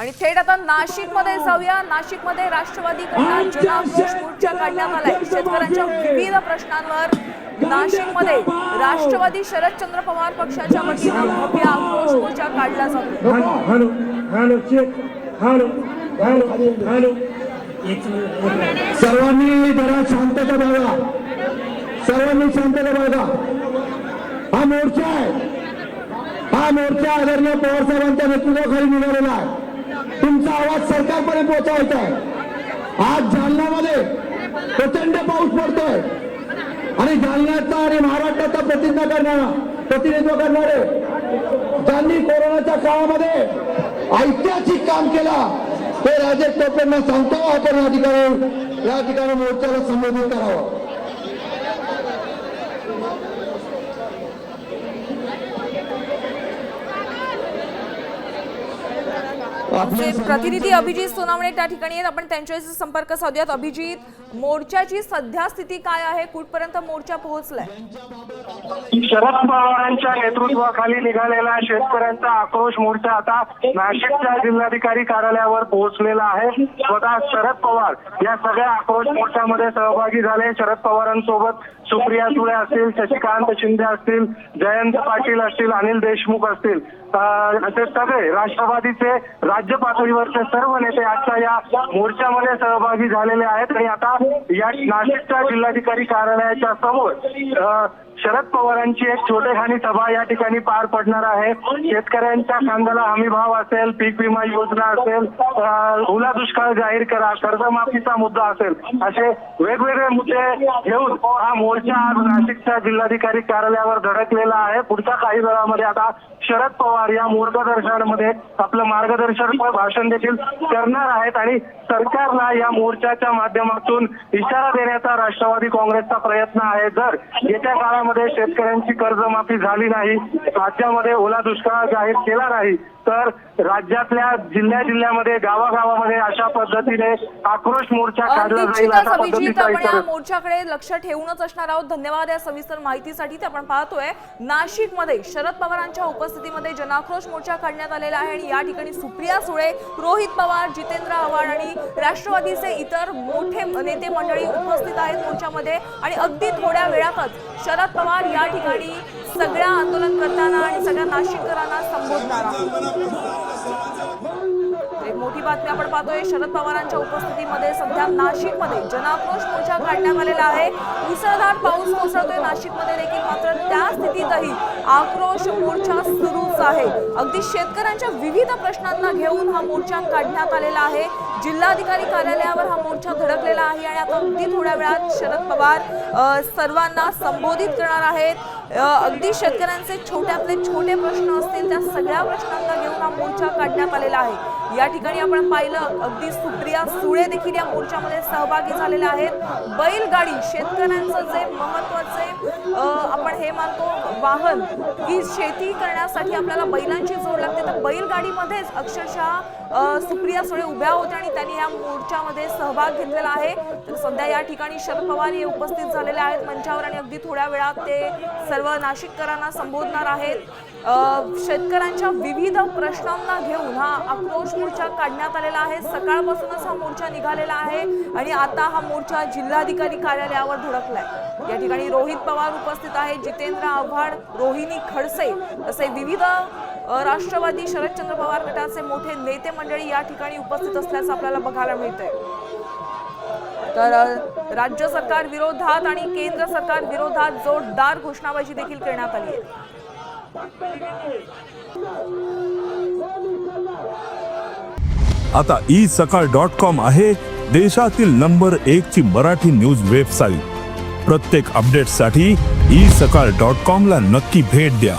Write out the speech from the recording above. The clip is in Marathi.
आणि थेट आता नाशिकमध्ये जाऊया. नाशिकमध्ये राष्ट्रवादीकडनं जनाक्रोश मोर्चा काढण्यात आलाय. शेतकऱ्यांच्या विविध प्रश्नांवर नाशिकमध्ये राष्ट्रवादी शरदचंद्र पवार पक्षाच्या वतीनं भव्य आक्रोश मोर्चा काढला जातो सर्वांनी जरा शांतता बघा सर्वांनी शांतता बघा हा मोर्चा आहे. हा मोर्चा आदरणीय पवार साहेबांच्या नेतृत्वाखाली निघालेला आहे. तुमचा आवाज सरकारपर्यंत पोहोचवायचा आहे. आज जालन्यामध्ये प्रचंड पाऊस पडतोय. आणि जालन्याचा आणि महाराष्ट्राचा प्रतिज्ञा करणारा प्रतिनिधित्व करणारे ज्यांनी कोरोनाच्या काळामध्ये ऐतिहासिक काम केला ते राजेश टोपेंना सांगतो आपण या ठिकाणी या ठिकाणी मोर्चाला संबोधित करावं. आमचे प्रतिनिधी अभिजित सोनावणे त्या ठिकाणी आहेत. आपण त्यांच्याशी संपर्क साधूयात. अभिजित मोर्चाची सध्या स्थिती काय आहे? कुठपर्यंत मोर्चा पोहोचलाय? शरद पवारांच्या नेतृत्वाखाली निघालेला शेतकऱ्यांचा आक्रोश मोर्चा आता नाशिकच्या जिल्हाधिकारी कार्यालयावर पोहोचलेला आहे. स्वतः शरद पवार या सगळ्या आक्रोश मोर्चामध्ये सहभागी झाले. शरद पवारांसोबत सुप्रिया सुळे असतील शशिकांत शिंदे असतील जयंत पाटील असतील अनिल देशमुख असतील. अं, असे सगळे राष्ट्रवादीचे राज्य पातळीवरचे सर्व नेते आजच्या या मोर्चामध्ये सहभागी झालेले आहेत. आणि आता या नाशिकच्या जिल्हाधिकारी कार्यालयाच्या समोर शरद पवारांची एक छोटेखानी सभा या ठिकाणी पार पडणार आहे. शेतकऱ्यांच्या कांद्याला हमी भाव असेल पीक विमा योजना असेल ओला दुष्काळ जाहीर करा कर्जमाफीचा मुद्दा असेल असे वेगवेगळे मुद्दे घेऊन हा मोर्चा आज नाशिकच्या जिल्हाधिकारी कार्यालयावर धडकलेला आहे. पुढच्या काही वेळामध्ये आता शरद पवार या मार्गदर्शनामध्ये आपलं मार्गदर्शन भाषण देखील करणार आहेत आणि सरकारला या मोर्चाच्या माध्यमातून इशारा देण्याचा राष्ट्रवादी काँग्रेसचा प्रयत्न आहे. जर येत्या काळामध्ये शेतकऱ्यांची कर्जमाफी झाली नाही. राज्यामध्ये ओला दुष्काळ जाहीर केला नाही. तर राज्यातल्या जिल्ह्या जिल्ह्यामध्ये गावागावामध्ये अशा पद्धतीने आक्रोश मोर्चा काढला जाईल अशा अभिजित पद्धतीचा आपण या इशारा. मोर्चाकडे लक्ष ठेवूनच असणार आहोत. धन्यवाद या सविस्तर माहितीसाठी. ते आपण पाहतोय नाशिकमध्ये शरद पवारांच्या उपस्थितीमध्ये जनाक्रोश मोर्चा काढण्यात आलेला आहे आणि या ठिकाणी सुप्रिया सुळे रोहित पवार जितेंद्र आव्हाड आणि राष्ट्रवादीचे इतर मोठे नेते मंडळी उपस्थित आहेत मोर्चामध्ये. आणि अगदी थोड्या वेळातच शरद पवार या ठिकाणी सगळ्या आंदोलनकर्त्यांना आणि सगळ्या नाशिककरांना संबोधणार आहोत. एक मोठी बातमी आपण पाहतोय शरद पवारांच्या उपस्थितीमध्ये सध्या नाशिकमध्ये जनाक्रोश मोर्चा काढण्यात आलेला आहे. मुसळधार पाऊस कोसळतोय नाशिकमध्ये देखील मात्र त्या स्थितीतही आक्रोश मोर्चा सुरूच आहे. अगदी शेतकऱ्यांच्या विविध प्रश्नांना घेऊन हा मोर्चा काढण्यात आलेला आहे. जिल्हाधिकारी कार्यालयावर हा मोर्चा धडकलेला आहे आणि आता अगदी थोड्या वेळात शरद पवार सर्वांना संबोधित करणार आहेत. अगदी शेतकऱ्यांचे छोट्यातले छोटे प्रश्न असतील त्या सगळ्या प्रश्नांना घेऊन हा मोर्चा काढण्यात आलेला आहे. या ठिकाणी आपण पाहिलं अगदी सुप्रिया सुळे देखील या मोर्चामध्ये सहभागी झालेल्या आहेत. बैलगाडी शेतकऱ्यांचं जे महत्त्वाचे आपण हे मानतो वाहन की शेती करण्यासाठी आपल्याला बैलांची जोड लागते. तर बैलगाडीमध्येच अक्षरशः सुप्रिया सुळे उभ्या होत्या आणि त्यांनी या मोर्चामध्ये सहभाग घेतलेला आहे. तर सध्या या ठिकाणी शरद पवार हे उपस्थित झालेले आहेत. मंचावर आणि अगदी थोड्या वेळात ते सर्व नाशिककरांना संबोधणार आहेत. शेतकऱ्यांच्या विविध प्रश्नांना घेऊन हा आक्रोश मोर्चा काढण्यात आलेला आहे. सकाळपासूनच हा मोर्चा निघालेला आहे आणि आता हा मोर्चा जिल्हाधिकारी कार्यालयावर धडकलाय. या ठिकाणी रोहित पवार उपस्थित आहेत. जितेंद्र आव्हाड रोहिणी खडसे असे विविध राष्ट्रवादी शरदचंद्र पवार गटाचे मोठे नेते मंडळी या ठिकाणी उपस्थित असल्याचं आपल्याला बघायला मिळतंय. तर राज्य सरकार विरोधात आणि केंद्र सरकार विरोधात जोरदार घोषणाबाजी देखील करण्यात आली आहे. आता ई सकाळ डॉट कॉम आहे देशातील नंबर एक ची मराठी न्यूज वेबसाईट. प्रत्येक अपडेटसाठी ई सकाळ डॉट कॉम ला नक्की भेट द्या.